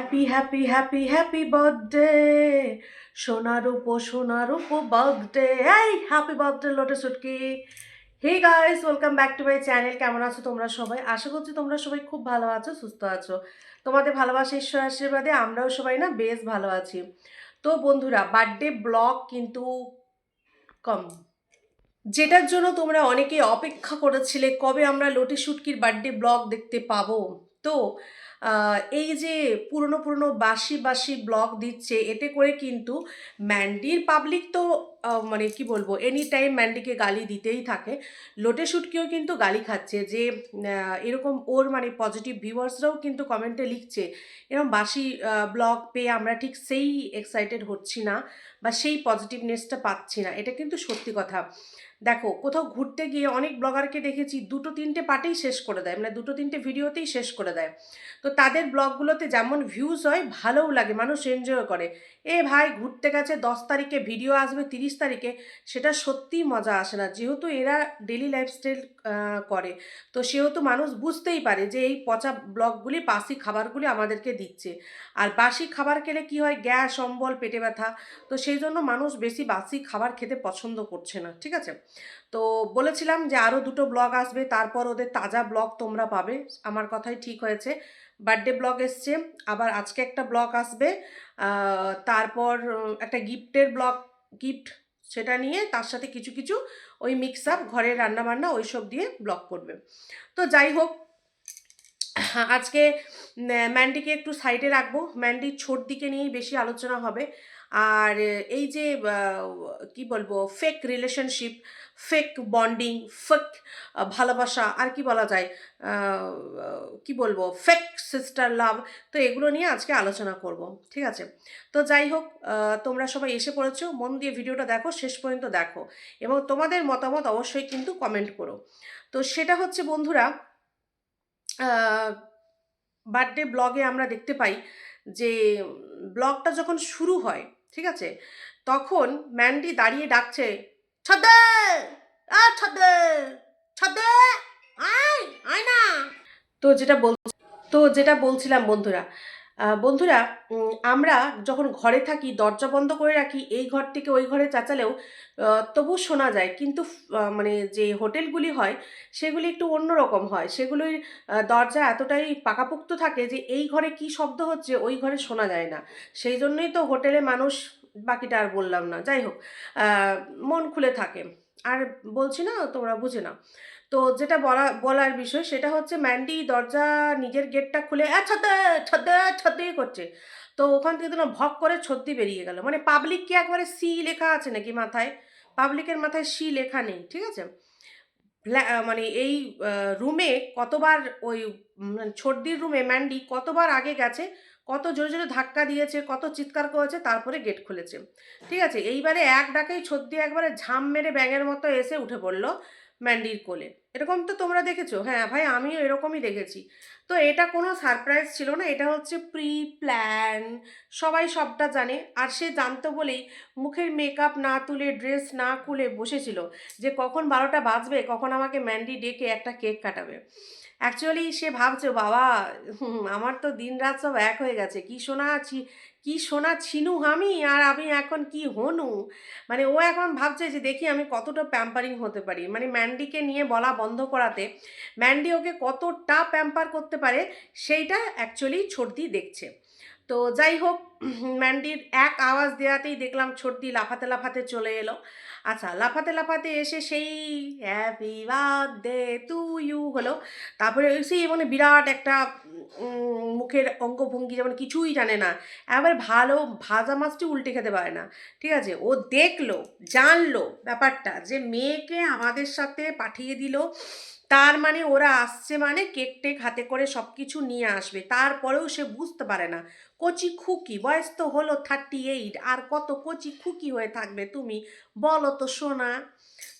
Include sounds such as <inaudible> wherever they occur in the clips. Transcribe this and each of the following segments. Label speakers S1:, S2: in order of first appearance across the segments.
S1: Happy happy happy happy birthday সোনার উপো সোনার উপো বার্থডে এই হ্যাপি বার্থডে লোটে সুটকি। Hey guys welcome back to my channel কেমন আছো তোমরা সবাই? আশা করছি তোমরা সবাই খুব ভালো আছো, সুস্থ আছো। তোমাদের ভালোবাসা ঈশ্বর আশীর্বাদে আমরাও সবাই না বেশ ভালো আছি। তো বন্ধুরা বার্থডে ব্লগ কিন্তু কম। যেটার জন্য তোমরা অনেকেই অপেক্ষা করেছিলে, কবে আমরা লোটে শুটকির বার্থডে ব্লগ দেখতে পাবো? তো এই যে পুরনো পুরনো বাসি বাসি ব্লগ দিচ্ছে, এতে করে কিন্তু ম্যান্ডির পাবলিক তো মানে কি বলব এনি টাইম ম্যান্ডিকে গালি দিতেই থাকে। লোটে শুটকিও কিন্তু গালি খাচ্ছে যে এরকম ওর মানে পজিটিভ ভিউয়ার্সরাও কিন্তু কমেন্টে লিখছে এরকম বাসি ব্লগ পেয়ে আমরা ঠিক সেই এক্সাইটেড হচ্ছি না বা সেই পজিটিভনেসটা পাচ্ছি না। এটা কিন্তু সত্যি কথা। দেখো, কোথাও ঘুরতে গিয়ে অনেক ব্লগারকে দেখেছি, দুটো তিনটে পার্টেই শেষ করে দেয় মানে দুটো তিনটে ভিডিওতেই শেষ করে দেয়। তো তাদের ব্লগগুলোতে যেমন ভিউজ হয়, ভালোও লাগে, মানুষ এনজয় করে। এ ভাই, ঘুরতে গেছে, দশ তারিখে ভিডিও আসবে, তিরিশ তারিখে, সেটা সত্যিই মজা আসে না। যেহেতু এরা ডেলি লাইফস্টাইল করে। তো সেহেতু মানুষ বুঝতেই পারে যে এই পচা ব্লগগুলি বাসি খাবারগুলি আমাদেরকে দিচ্ছে। আর বাসি খাবার খেলে কি হয়? গ্যাস, অম্বল, পেটে ব্যথা। তো সেই জন্য মানুষ বেশি বাসি খাবার খেতে পছন্দ করছে না, ঠিক আছে? তো বলেছিলাম যে আরও দুটো ব্লগ আসবে, তারপর ওদের তাজা ব্লগ তোমরা পাবে। আমার কথাই ঠিক হয়েছে। বার্থডে ব্লগ এসছে, আবার আজকে একটা ব্লগ আসবে। তারপর একটা গিফটের ব্লগ, গিফট সেটা নিয়ে তার সাথে কিছু কিছু ওই মিক্স আপ ঘরের রান্নাবান্না ওইসব দিয়ে ব্লক করবে। তো যাই হোক, আজকে ম্যান্ডিকে একটু সাইডে রাখব। ম্যান্ডির ছোট দিকে নিয়েই বেশি আলোচনা হবে। আর এই যে কি বলব fake relationship fake bonding fake ভালোবাসা আর কি বলা যায় কি বলব ফেক সিস্টার লাভ তো এগুলো নিয়ে আজকে আলোচনা করব, ঠিক আছে? তো যাই হোক তোমরা সবাই এসে পড়েছো, মন দিয়ে ভিডিওটা দেখো, শেষ পর্যন্ত দেখো এবং তোমাদের মতামত অবশ্যই কিন্তু কমেন্ট করো। তো সেটা হচ্ছে, বন্ধুরা বার্থডে ব্লগে আমরা দেখতে পাই যে ব্লগটা যখন শুরু হয় ঠিক আছে? তখন ম্যান্ডি দাঁড়িয়ে ডাকছে ছদে আ ছদে ছদে আয় আয় না! তো যেটা বল তো যেটা বলছিলাম বন্ধুরা বন্ধুরা আমরা যখন ঘরে থাকি, দরজা বন্ধ করে রাখি, এই ঘর থেকে ওই ঘরে চাচালেও তবু শোনা যায়। কিন্তু মানে যে হোটেলগুলি হয়, সেগুলি একটু অন্যরকম হয়। সেগুলির দরজা এতটাই পাকাপোক্ত থাকে যে, এই ঘরে কি শব্দ হচ্ছে, ওই ঘরে শোনা যায় না। সেই জন্যই তো হোটেলে মানুষ, বাকিটা আর বললাম না। যাই হোক মন খুলে থাকে। আর বলছি না, তোমরা বুঝে না তো যেটা বলা বলার বিষয় সেটা হচ্ছে ম্যান্ডি দরজা নিজের গেটটা খুলে "আ, ছাদে ছাদে ছাদে করছে। তো ওখান থেকে না ভক করে ছদ্দি বেরিয়ে গেল। মানে পাবলিক কি একবারে সি লেখা আছে নাকি মাথায়? পাবলিকের মাথায় সি লেখা নেই ঠিক আছে? মানে এই রুমে কতবার ওই ছর্দির রুমে ম্যান্ডি কতবার আগে গেছে কত জোরে জোরে ধাক্কা দিয়েছে কত চিৎকার করেছে তারপরে গেট খুলেছে। ঠিক আছে? এইবারে এক ডাকেই ছদ্দি একবারে ঝাম মেরে ব্যাঙের মতো এসে উঠে পড়ল। ম্যান্ডির কোলে। এরকম তো তোমরা দেখেছ। হ্যাঁ ভাই, আমিও এরকমই দেখেছি। তো এটা কোনো সারপ্রাইজ ছিল না। এটা হচ্ছে প্রি প্ল্যান সবাই সবটা জানে। আর সে জানতো বলেই মুখের মেকআপ না তুলে ড্রেস না খুলে বসেছিল যে কখন বারোটা বাজবে, কখন আমাকে ম্যান্ডি ডেকে একটা কেক কাটাবে। অ্যাকচুয়ালি সে ভাবছে, বাবা আমার তো দিন রাত সব এক হয়ে গেছে। কি শোনা ছি কি শোনা ছিনু আমি আর আমি এখন কি হনু? মানে ও এখন ভাবছে যে দেখি আমি কতটা প্যাম্পারিং হতে পারি। মানে ম্যান্ডিকে নিয়ে বলা বন্ধ করাতে ম্যান্ডি ওকে কতটা প্যাম্পার করতে পারে, সেইটা অ্যাকচুয়ালি ছর্দি দেখছে। তো যাই হোক ম্যান্ডির এক আওয়াজ দেওয়াতেই দেখলাম ছোট্টি লাফাতে লাফাতে চলে এলো। আচ্ছা লাফাতে লাফাতে এসে সেই হ্যাপি বার্থডে টু ইউ হলো। তারপরে সেই মানে বিরাট একটা মুখের অঙ্গভঙ্গি যেমন কিছুই জানে না। এবার ভালো ভাজা মাছটি উল্টে খেতে পারে না। ঠিক আছে, ও দেখল, জানলো ব্যাপারটা যে মেয়েকে আমাদের সাথে পাঠিয়ে দিল। তার মানে ওরা আসছে মানে কেক টেক হাতে করে সব কিছু নিয়ে আসবে। তারপরেও সে বুঝতে পারে না। কচি খুকি বয়স তো হলো থার্টি এইট আর কত কচি খুকি হয়ে থাকবে তুমি? বলো তো সোনা।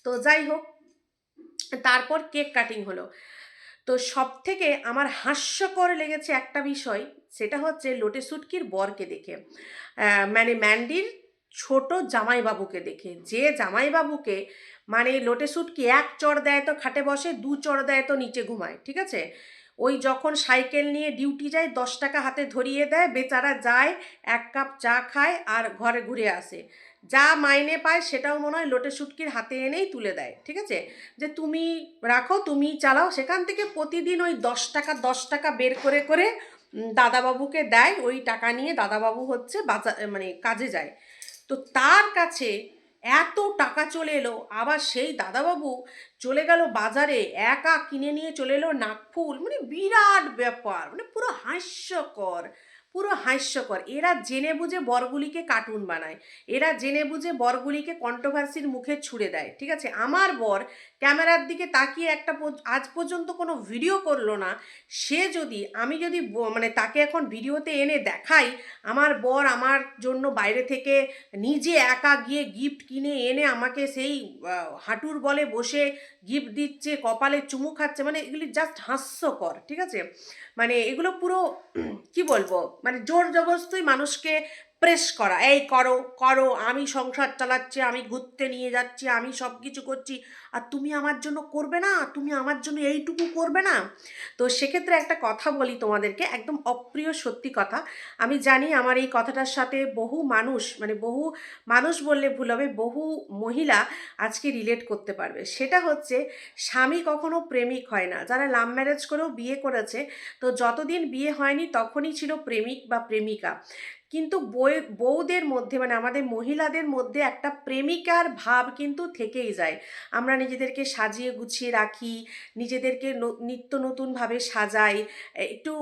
S1: তো যাই হোক, তারপর কেক কাটিং হলো। তো সব থেকে আমার হাস্যকর লেগেছে একটা বিষয়, সেটা হচ্ছে লোটে সুটকির বরকে দেখে। মানে ম্যান্ডির ছোট জামাইবাবুকে দেখে। যে জামাইবাবুকে মানে লোটে সুটকি এক চড় দেয় তো খাটে বসে, দু চড় দেয় তো নিচে ঘুমায়, ঠিক আছে? ওই যখন সাইকেল নিয়ে ডিউটি যায়, দশ টাকা হাতে ধরিয়ে দেয়, বেচারা যায়, এক কাপ চা খায় আর ঘরে ঘুরে আসে। যা মাইনে পায় সেটাও মনে হয় লোটে সুটকির হাতে এনেই তুলে দেয়, ঠিক আছে? যে তুমি রাখো, তুমি চালাও, সেখান থেকে প্রতিদিন ওই দশ টাকা দশ টাকা বের করে করে দাদাবাবুকে দেয়, ওই টাকা নিয়ে দাদাবাবু হচ্ছে বাজার মানে কাজে যায়। তো তার কাছে এত টাকা চলে এলো, আবার সেই দাদাবাবু চলে গেল বাজারে, একা কিনে নিয়ে চলে এলো নাকফুল মানে বিরাট ব্যাপার মানে পুরো হাস্যকর। পুরো হাস্যকর। এরা জেনে বুঝে বরগুলিকে কার্টুন বানায়। এরা জেনে বুঝে বরগুলিকে কন্ট্রোভার্সির মুখে ছুড়ে দেয়। ঠিক আছে? আমার বর ক্যামেরার দিকে তাকিয়ে একটা আজ পর্যন্ত কোনো ভিডিও করল না। সে যদি, আমি যদি মানে তাকে এখন ভিডিওতে এনে দেখাই, আমার বর আমার জন্য বাইরে থেকে নিজে একা গিয়ে গিফট কিনে এনে আমাকে সেই হাঁটুর বলে বসে গিফট দিচ্ছে, কপালে চুমু খাচ্ছে মানে এগুলি জাস্ট হাস্যকর। ঠিক আছে? মানে এগুলো পুরো, কি বলব? মানে জোর জবরস্তই মানুষকে প্রেস করা। এই করো করো, আমি সংসার চালাচ্ছি, আমি ঘুরতে নিয়ে যাচ্ছি, আমি সব কিছু করছি, আর তুমি আমার জন্য করবে না, তুমি আমার জন্য এইটুকু করবে না। তো সেক্ষেত্রে একটা কথা বলি তোমাদেরকে, একদম অপ্রিয় সত্যি কথা। আমি জানি আমার এই কথাটার সাথে বহু মানুষ মানে বহু মানুষ বললে ভুল হবে, বহু মহিলা আজকে রিলেট করতে পারবে। সেটা হচ্ছে, স্বামী কখনো প্রেমিক হয় না। যারা লাভ ম্যারেজ করেও বিয়ে করেছে, তো যতদিন বিয়ে হয়নি, তখনই ছিল প্রেমিক বা প্রেমিকা। কিন্তু বউ বউদের মধ্যে মানে আমাদের মহিলাদের মধ্যে একটা প্রেমিকার ভাব কিন্তু থেকেই যায়। আমরা নিজেদেরকে সাজিয়ে গুছিয়ে রাখি, নিজেদেরকে নিত্য নতুনভাবে সাজাই একটু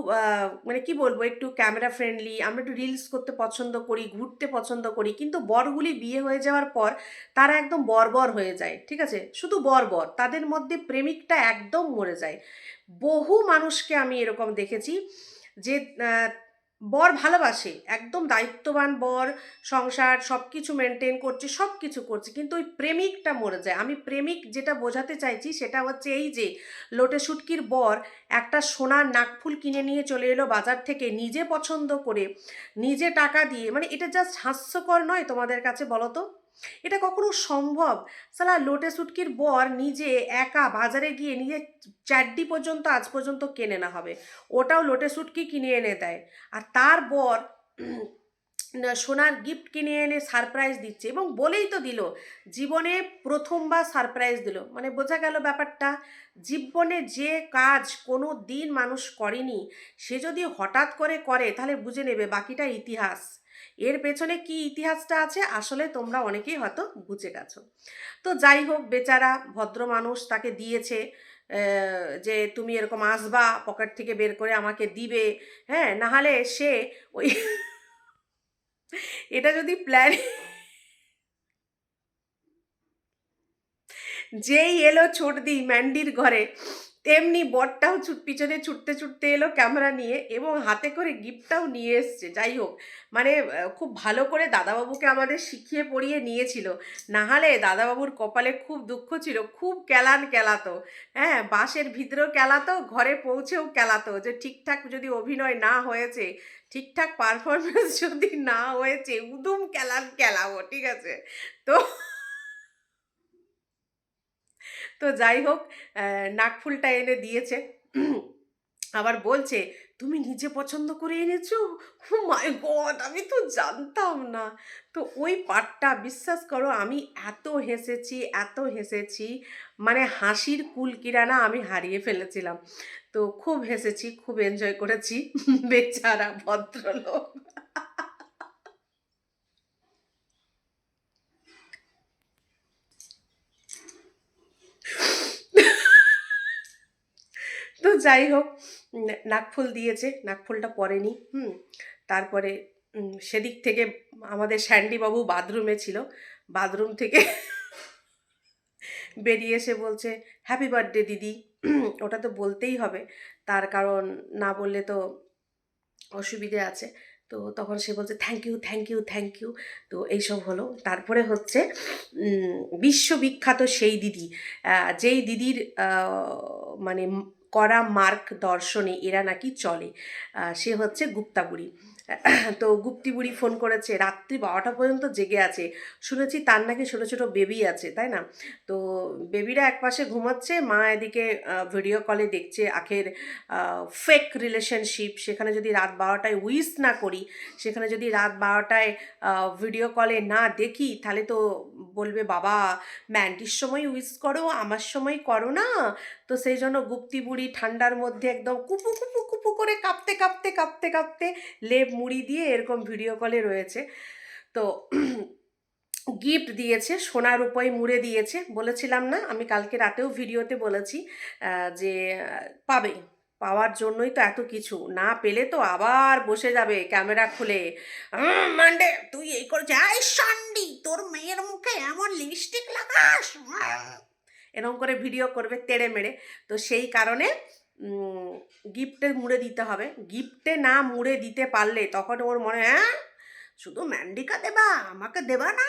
S1: মানে কি বলব, একটু ক্যামেরা ফ্রেন্ডলি আমরা একটু রিলস করতে পছন্দ করি, ঘুরতে পছন্দ করি, কিন্তু বরগুলি বিয়ে হয়ে যাওয়ার পর তারা একদম বর্বর হয়ে যায়, ঠিক আছে? শুধু বর্বর, তাদের মধ্যে প্রেমিকটা একদম মরে যায়। বহু মানুষকে আমি এরকম দেখেছি যে বর ভালোবাসে, একদম দায়িত্ববান বর, সংসার সব কিছু মেনটেন করছে সব কিছু করছে, কিন্তু ওই প্রেমিকটা মরে যায়। আমি প্রেমিক যেটা বোঝাতে চাইছি সেটা হচ্ছে এই যে, লোটে শুটকির বর একটা সোনার নাকফুল কিনে নিয়ে চলে এলো বাজার থেকে নিজে পছন্দ করে, নিজে টাকা দিয়ে মানে এটা জাস্ট হাস্যকর নয় তোমাদের কাছে বলো তো? এটা কখনো সম্ভব? সালা লোটে শুটকির বর নিজে একা বাজারে গিয়ে নিজে চারটি পর্যন্ত, আজ পর্যন্ত কেনে না হবে। ওটাও লোটে শুটকি কিনে এনে দেয়। আর তার বর সোনার গিফট কিনে এনে সারপ্রাইজ দিচ্ছে এবং বলেই তো দিল, জীবনে প্রথমবার সারপ্রাইজ দিল। মানে বোঝা গেল ব্যাপারটা, জীবনে যে কাজ কোনো দিন মানুষ করেনি, সে যদি হঠাৎ করে করে তাহলে বুঝে নেবে বাকিটা ইতিহাস। এর পেছনে কি ইতিহাসটা আছে? আসলে তোমরা অনেকেই হয়তো বুঝে গেছো। তো যাই হোক, বেচারা ভদ্র মানুষ তাকে দিয়েছে যে তুমি এরকম আসবা, পকেট থেকে বের করে আমাকে দিবে হ্যাঁ? নাহলে সে ওই <laughs> এটা যদি প্ল্যান <laughs> যেই এলো ছোট দি ম্যান্ডির ঘরে তেমনি বরটাও ছুট, পিছনে ছুটতে ছুটতে এলো ক্যামেরা নিয়ে এবং হাতে করে গিফটটাও নিয়ে এসছে। যাই হোক মানে খুব ভালো করে দাদাবাবুকে আমাদের শিখিয়ে পড়িয়ে নিয়েছিল। নাহলে দাদাবাবুর কপালে খুব দুঃখ ছিল, খুব কেলান কেলাতো। হ্যাঁ বাসের ভিতরেও কেলাতো, ঘরে পৌঁছেও কেলাতো যে ঠিকঠাক যদি অভিনয় না হয়েছে, ঠিকঠাক পারফরমেন্স যদি না হয়েছে, উদুম কেলান কেলাবো, ঠিক আছে? তো তো যাই হোক নাকফুলটা এনে দিয়েছে। আবার বলছে, তুমি নিজে পছন্দ করে এনেছো? মাই গড, আমি তো জানতাম না। তো ওই পার্টটা বিশ্বাস করো, আমি এত হেসেছি এত হেসেছি মানে হাসির কুল কিরানা আমি হারিয়ে ফেলেছিলাম। তো খুব হেসেছি, খুব এনজয় করেছি, <laughs> বেচারা ভদ্রলোক তো যাই হোক নাকফুল দিয়েছে নাকফুলটা পরেনি হুম। তারপরে সেদিক থেকে আমাদের স্যান্ডিবাবু বাথরুমে ছিল, বাথরুম থেকে বেরিয়ে এসে বলছে হ্যাপি বার্থডে দিদি। ওটা তো বলতেই হবে, তার কারণ না বললে তো অসুবিধে আছে। তো তখন সে বলছে thank you thank you thank you তো এইসব হলো। তারপরে হচ্ছে বিশ্ববিখ্যাত সেই দিদি যেই দিদির মানে করা মার্ক দর্শনে এরা নাকি চলে। সে হচ্ছে গুপ্তাবুড়ি তো গুপ্তি বুড়ি ফোন করেছে, রাত্রি বারোটা পর্যন্ত জেগে আছে। শুনেছি তার নাকি ছোটো ছোটো বেবি আছে, তাই না? তো বেবিরা একপাশে ঘুমাচ্ছে, মা এদিকে ভিডিও কলে দেখছে আখের ফেক রিলেশনশিপ সেখানে যদি রাত বারোটায় উইস না করি, সেখানে যদি রাত বারোটায় ভিডিও কলে না দেখি, তাহলে তো বলবে, বাবা, ম্যান্টির সময় উইস করো, আমার সময় করো না। তো সেই জন্য গুপ্তি বুড়ি ঠান্ডার মধ্যে একদম কুপু কুপু কুপু করে কাঁপতে কাঁপতে কাঁপতে কাঁপতে লেপ মুড়ি দিয়ে এরকম ভিডিও কলে রয়েছে। তো <clears throat> গিফট দিয়েছে সোনার উপায় মুড়ে দিয়েছে। বলেছিলাম না আমি কালকে রাতেও ভিডিওতে বলেছি যে পাবে। পাওয়ার জন্যই তো এত কিছু। না পেলে তো আবার বসে যাবে ক্যামেরা খুলে। "উম, মান্ডে তুই এই করেছে আই সান্ডি তোর মেয়ের মুখে এমন লিপস্টিক লাগাস। উম।" এরকম করে ভিডিও করবে তেড়ে মেরে। তো সেই কারণে গিফটে মুড়ে দিতে হবে। গিফটে না মুড়ে দিতে পারলে তখন ওর মনে হয়, শুধু ম্যান্ডিকা দেবা আমাকে দেবা না?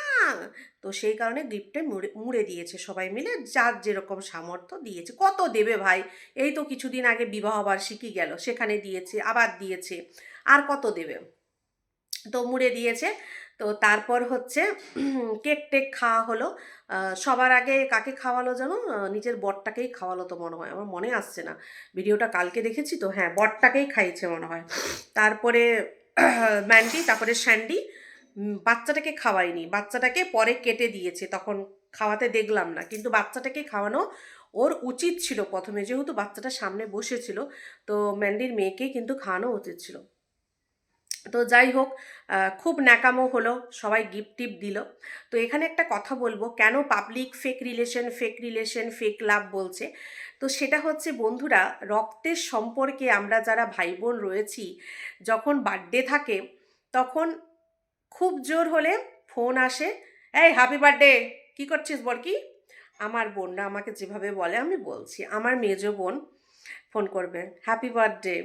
S1: তো সেই কারণে গিফটে মুড়ে মুড়ে দিয়েছে সবাই মিলে। যার যেরকম সামর্থ্য দিয়েছে। কত দেবে ভাই? এই তো কিছুদিন আগে বিবাহ বার্ষিকী গেল সেখানে দিয়েছে আবার দিয়েছে। আর কত দেবে? তো মুড়ে দিয়েছে। তো তারপর হচ্ছে কেক টেক খাওয়া হলো। সবার আগে কাকে খাওয়ালো জানো নিজের বরটাকেই খাওয়ালো তো মনে হয়। আমার মনে আসছে না। ভিডিওটা কালকে দেখেছি তো হ্যাঁ বরটাকেই খাইয়েছে মনে হয়। তারপরে <clears throat> ম্যান্ডি, তারপরে স্যান্ডি। বাচ্চাটাকে খাওয়ায়নি বাচ্চাটাকে পরে কেটে দিয়েছে। তখন খাওয়াতে দেখলাম না। কিন্তু বাচ্চাটাকে খাওয়ানো ওর উচিত ছিল প্রথমে। যেহেতু বাচ্চাটা সামনে বসেছিল, তো ম্যান্ডির মেয়েকেই কিন্তু খাওয়ানো উচিত ছিল। তো যাই হোক খুব ন্যাকামো হলো, সবাই গিফট টিপ দিল। তো এখানে একটা কথা বলব, কেন public fake relation fake relation fake love বলছে? তো সেটা হচ্ছে বন্ধুরা, রক্তের সম্পর্কে আমরা যারা ভাই বোন রয়েছি, যখন বার্থডে থাকে, তখন খুব জোর হলে ফোন আসে, এই হ্যাপি বার্থডে কী করছিস বল কি আমার বোনরা আমাকে যেভাবে বলে, আমি বলছি, আমার মেজো বোন ফোন করবে হ্যাপি বার্থডে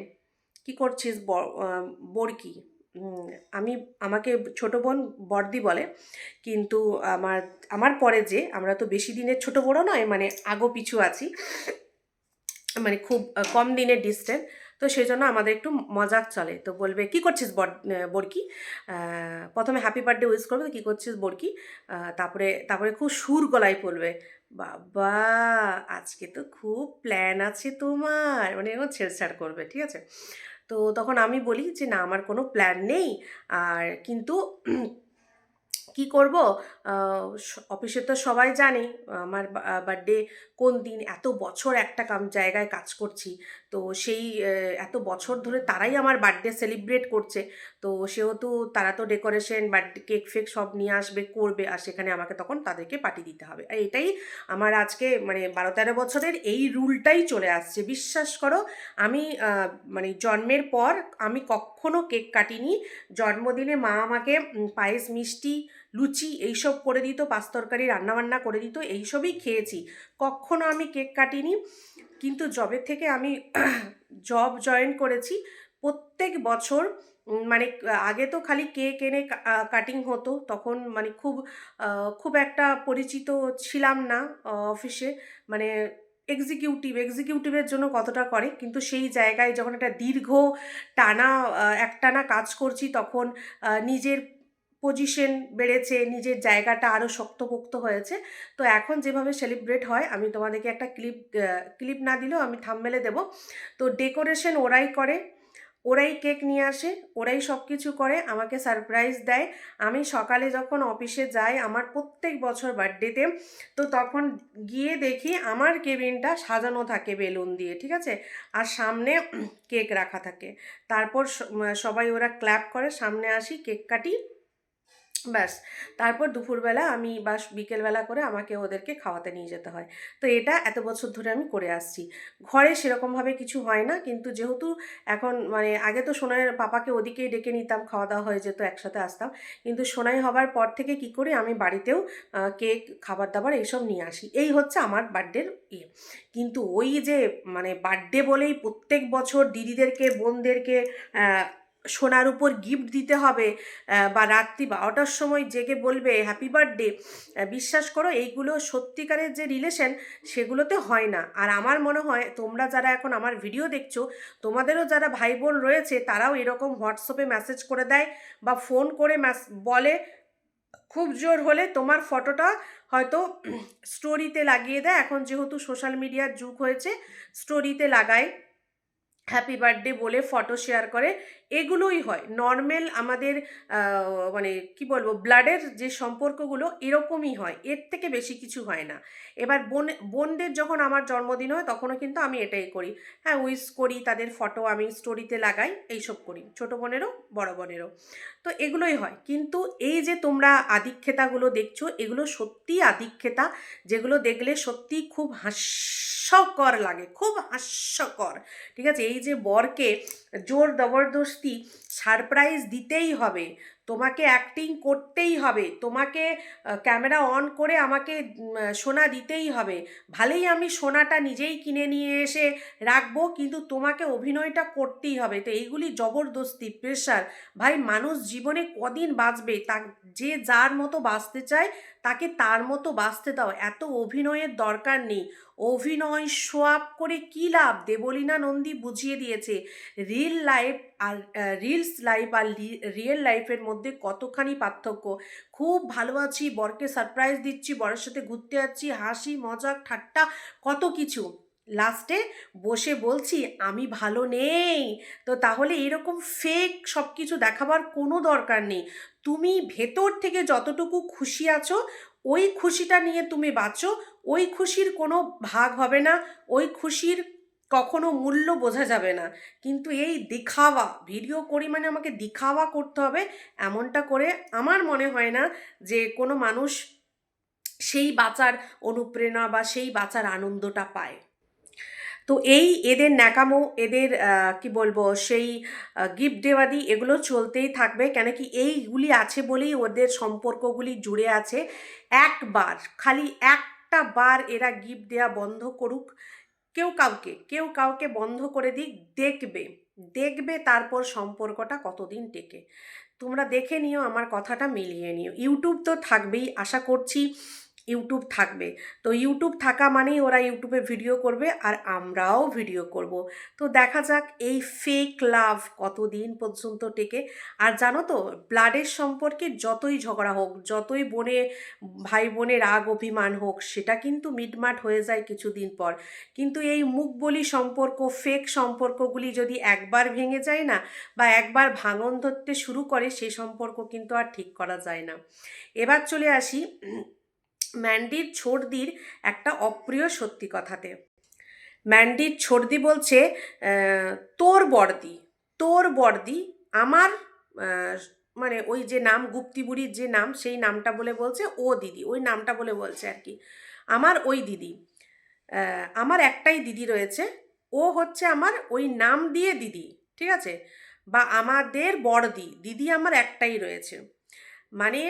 S1: কি করছিস বরকি আমি, আমাকে ছোট বোন বর্দি বলে, কিন্তু আমার আমার পরে যে, আমরা তো বেশি দিনের ছোট বড় নয় মানে আগো পিছু আছি মানে খুব কম দিনের ডিস্টেন্স তো সেই জন্য আমাদের একটু মজাক চলে, তো বলবে, কি করছিস বর বরকি প্রথমে হ্যাপি বার্থডে উইশ করবে, কি করছিস বরকি তারপরে তারপরে খুব সুর গলায় পড়বে বাবা, আজকে তো খুব প্ল্যান আছে তোমার। মানে এরকম ছেড়ছাড় করবে, ঠিক আছে? তো তখন আমি বলি যে, না, আমার কোনো প্ল্যান নেই। আর কিন্তু কি করব? অফিসে তো সবাই জানে, আমার বার্থডে কোন দিন, এত বছর একটা কাম, জায়গায় কাজ করছি। তো সেই এত বছর ধরে তারাই আমার বার্থডে সেলিব্রেট করছে। তো সেহেতু তারা তো ডেকোরেশন বার্থডে কেক ফেক সব নিয়ে আসবে, করবে, আর সেখানে আমাকে তখন তাদেরকে পার্টি দিতে হবে। আর এটাই আমার আজকে মানে বারো তেরো বছরের এই রুলটাই চলে আসছে। বিশ্বাস করো, আমি মানে জন্মের পর আমি কখনো কেক কাটিনি। জন্মদিনে মা আমাকে পায়েস, মিষ্টি, লুচি এইসব করে দিত, পাঁচ তরকারি, রান্নাবান্না করে দিত, এইসবই খেয়েছি। কখনো আমি কেক কাটিনি। কিন্তু জবের থেকে আমি <clears throat> জব জয়েন করেছি প্রত্যেক বছর। মানে আগে তো খালি কেক এনে কাটিং হতো, তখন মানে খুব খুব একটা পরিচিত ছিলাম না অফিসে মানে এক্সিকিউটিভ এক্সিকিউটিভের জন্য কতটা করে, কিন্তু সেই জায়গায় যখন একটা দীর্ঘ টানা একটানা কাজ করছি, তখন নিজের পজিশন বেড়েছে, নিজের জায়গাটা আরও শক্তপোক্ত হয়েছে। তো এখন যেভাবে সেলিব্রেট হয়, আমি তোমাদেরকে একটা ক্লিপ ক্লিপ না দিলেও আমি থামমেলে দেবো। তো ডেকোরেশন ওরাই করে, ওরাই কেক নিয়ে আসে, ওরাই সব কিছু করে, আমাকে সারপ্রাইজ দেয়। আমি সকালে যখন অফিসে যাই, আমার প্রত্যেক বছর বার্থডেতে তো তখন গিয়ে দেখি আমার কেবিনটা সাজানো থাকে বেলুন দিয়ে, ঠিক আছে? আর সামনে কেক রাখা থাকে। তারপর সবাই ওরা ক্ল্যাপ করে, সামনে আসি কেক কাটি। ব্যাস। তারপর দুপুরবেলা আমি বা বিকেলবেলা করে আমাকে ওদেরকে খাওয়াতে নিয়ে যেতে হয়। তো এটা এত বছর ধরে আমি করে আসছি। ঘরে সেরকমভাবে কিছু হয় না, কিন্তু যেহেতু এখন মানে আগে তো সোনাইয়ের পাপাকে ওদিকেই ডেকে নিতাম খাওয়া দাওয়া হয়ে যেত, একসাথে আসতাম। কিন্তু সোনাই হবার পর থেকে কি করে, আমি বাড়িতেও কেক খাবার দাবার এইসব নিয়ে আসি। এই হচ্ছে আমার বার্থডের ইয়ে। কিন্তু ওই যে মানে বার্থডে বলেই প্রত্যেক বছর দিদিদেরকে, বোনদেরকে সোনার উপর গিফট দিতে হবে বা রাত্রি বারোটার সময় জেগে বলবে হ্যাপি বার্থডে বিশ্বাস করো, এইগুলো সত্যিকারের যে রিলেশন সেগুলোতে হয় না। আর আমার মনে হয়, তোমরা যারা এখন আমার ভিডিও দেখছ, তোমাদেরও যারা ভাই বোন রয়েছে, তারাও এরকম হোয়াটসঅ্যাপে মেসেজ করে দেয়, বা ফোন করে বলে, খুব জোর হলে তোমার ফটোটা হয়তো স্টোরিতে লাগিয়ে দেয়। এখন যেহেতু সোশ্যাল মিডিয়ার যুগ হয়েছে স্টোরিতে লাগায়। হ্যাপি বার্থডে বলে ফটো শেয়ার করে এগুলোই হয়। নর্মাল আমাদের মানে কি বলব ব্লাডের যে সম্পর্কগুলো এরকমই হয়। এর থেকে বেশি কিছু হয় না। এবার বোন, বোনদের যখন আমার জন্মদিন হয়, তখনও কিন্তু আমি এটাই করি। হ্যাঁ উইশ করি, তাদের ফটো আমি স্টোরিতে লাগাই, এইসব করি। ছোটো বোনেরও, বড় বোনেরও। তো এগুলোই হয়। কিন্তু এই যে তোমরা আদিক্ষেতাগুলো দেখছ, এগুলো সত্যিই আদিক্ষেতা, যেগুলো দেখলে সত্যিই খুব হাস্যকর লাগে। খুব হাস্যকর। ঠিক আছে? এই যে বরকে জোর জবরদস্তি সারপ্রাইজ দিতেই হবে। তোমাকে অ্যাক্টিং করতেই হবে। তোমাকে ক্যামেরা অন করে আমাকে সোনা দিতেই হবে। ভালেই আমি সোনাটা নিজেই কিনে নিয়ে এসে রাখব, কিন্তু তোমাকে অভিনয়টা করতেই হবে। তো এইগুলি জবরদস্তি প্রেশার ভাই, মানুষ জীবনে কদিন বাঁচবে? তা, যে যার মতো বাঁচতে চায়, তাকে তার মতো বাঁচতে দাও। এত অভিনয়ের দরকার নেই। অভিনয় সোয়াপ করে কী লাভ? দেবলীনা নন্দী বুঝিয়ে দিয়েছে। রিল লাইফ আর রিলস লাইফ আর রিয়েল লাইফের মধ্যে কতখানি পার্থক্য? খুব ভালো আছি, বরকে সারপ্রাইজ দিচ্ছি, বরের সাথে ঘুরতে যাচ্ছি, হাসি, মজাক, ঠাট্টা, কত কিছু। লাস্টে বসে বলছি, আমি ভালো নেই। তো তাহলে এরকম ফেক সব কিছু দেখাবার কোনো দরকার নেই। তুমি ভেতর থেকে যতটুকু খুশি আছো, ওই খুশিটা নিয়ে তুমি বাঁচো। ওই খুশির কোনো ভাগ হবে না। ওই খুশির কখনো মূল্য বোঝা যাবে না। কিন্তু এই দেখাওয়া ভিডিও করি মানে আমাকে দেখাওয়া করতে হবে এমনটা করে আমার মনে হয় না যে কোনো মানুষ সেই বাঁচার অনুপ্রেরণা বা সেই বাঁচার আনন্দটা পায়। তো এই এদের ন্যাকামো, এদের কি বলব, সেই গিফট দেওয়াদি এগুলো চলতেই থাকবে। কেন কি এইগুলি আছে বলেই ওদের সম্পর্কগুলি জুড়ে আছে। একবার, খালি একটা বার এরা গিফট দেওয়া বন্ধ করুক। কেউ কাউকে কেউ কাউকে বন্ধ করে দিক, দেখবে দেখবে তারপর সম্পর্কটা কতদিন টেকে। তোমরা দেখে নিও, আমার কথাটা মিলিয়ে নিও। ইউটিউব তো থাকবেই, আশা করছি ইউটিউব থাকবে। তো ইউটিউব থাকা মানেই ওরা ইউটিউবে ভিডিও করবে আর আমরাও ভিডিও করব। তো দেখা যাক এই ফেক লাভ কতদিন পর্যন্ত টেকে। আর জানো তো ব্লাডের সম্পর্কে যতই ঝগড়া হোক, যতই বোনে, ভাই বোনের রাগ অভিমান হোক, সেটা কিন্তু মিটমাট হয়ে যায় কিছুদিন পর। কিন্তু এই মুখ বলি সম্পর্ক ফেক সম্পর্কগুলি যদি একবার ভেঙে যায় না বা একবার ভাঙন ধরতে শুরু করে, সে সম্পর্ক কিন্তু আর ঠিক করা যায় না। এবার চলে আসি ম্যান্ডির ছোটদির একটা অপ্রিয় সত্যি কথাতে। ম্যান্ডির ছোটদি বলছে তোর বড়দি তোর বড়দি আমার মানে ওই যে নাম গুপ্তি বুড়ির যে নাম, সেই নামটা বলে বলছে ও দিদি, ওই নামটা বলে বলছে আর কি। আমার ওই দিদি আমার একটাই দিদি রয়েছে, ও হচ্ছে আমার ওই নাম দিয়ে দিদি, ঠিক আছে? বা আমাদের বড়দি, দিদি আমার একটাই রয়েছে। মানে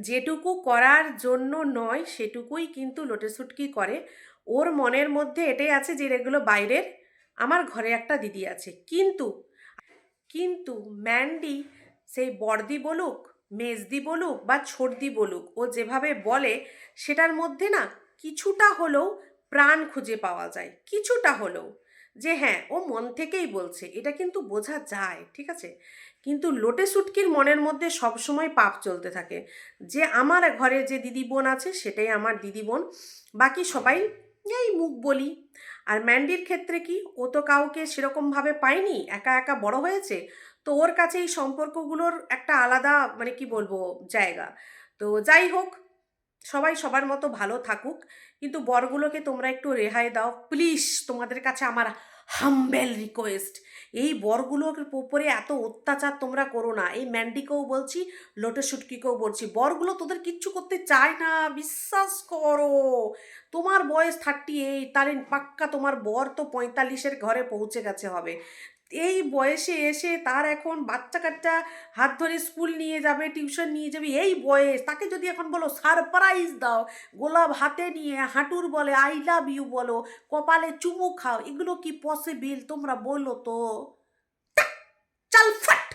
S1: যেটুকু করার জন্য নয়, সেটুকুই কিন্তু লোটেসুটকি করে। ওর মনের মধ্যে এটাই আছে যে, এগুলো বাইরের। আমার ঘরে একটা দিদি আছে। কিন্তু কিন্তু ম্যান্ডি সেই বড়দি বলুক, মেজদি বলুক বা ছোটদি বলুক, ও যেভাবে বলে, সেটার মধ্যে না কিছুটা হলেও প্রাণ খুঁজে পাওয়া যায়। কিছুটা হলেও। যে হ্যাঁ ও মন থেকেই বলছে, এটা কিন্তু বোঝা যায়, ঠিক আছে? কিন্তু লোটে সুটকির মনের মধ্যে সবসময় পাপ চলতে থাকে। যে আমার ঘরে যে দিদি বোন আছে, সেটাই আমার দিদি বোন। বাকি সবাই এই মুখ বলি। আর ম্যান্ডির ক্ষেত্রে কি, ও তো কাউকে সেরকমভাবে পায়নি, একা একা বড় হয়েছে? তো ওর কাছে এই সম্পর্কগুলোর একটা আলাদা মানে কি বলব, জায়গা। তো যাই হোক সবাই সবার মতো ভালো থাকুক, কিন্তু বরগুলোকে তোমরা একটু রেহাই দাও। প্লিজ তোমাদের কাছে আমার হাম্বেল রিকোয়েস্ট এই বরগুলোর উপরে এত অত্যাচার তোমরা করো না। এই ম্যান্ডিকেও বলছি লোটে শুটকিকেও বলছি, বরগুলো তোদের কিচ্ছু করতে চায় না, বিশ্বাস করো। তোমার বয়স থার্টি এইট তাহলে পাক্কা তোমার বর তো পঁয়তাল্লিশের ঘরে পৌঁছে গেছে হবে। এই বয়সে এসে তার এখন বাচ্চা কাচ্চা হাত ধরে স্কুল নিয়ে যাবে, টিউশন নিয়ে যাবে, এই বয়স। তাকে যদি এখন বলো, সারপ্রাইজ দাও, গোলাপ হাতে নিয়ে হাঁটুর বলে আই লাভ ইউ বলো, কপালে চুমু খাও, এগুলো কি পসিবল? তোমরা বলো তো। চাল ফাট,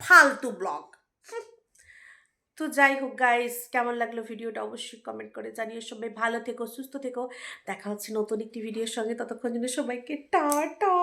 S1: ফালতু ব্লগ। তো যাই হোক গাইস কেমন লাগল ভিডিওটা অবশ্যই কমেন্ট করে জানিও সবাই। ভালো থেকো, সুস্থ থেকো। দেখা হচ্ছে নতুন একটি ভিডিওর সঙ্গে। ততক্ষণ জন্য সবাইকে টাটা।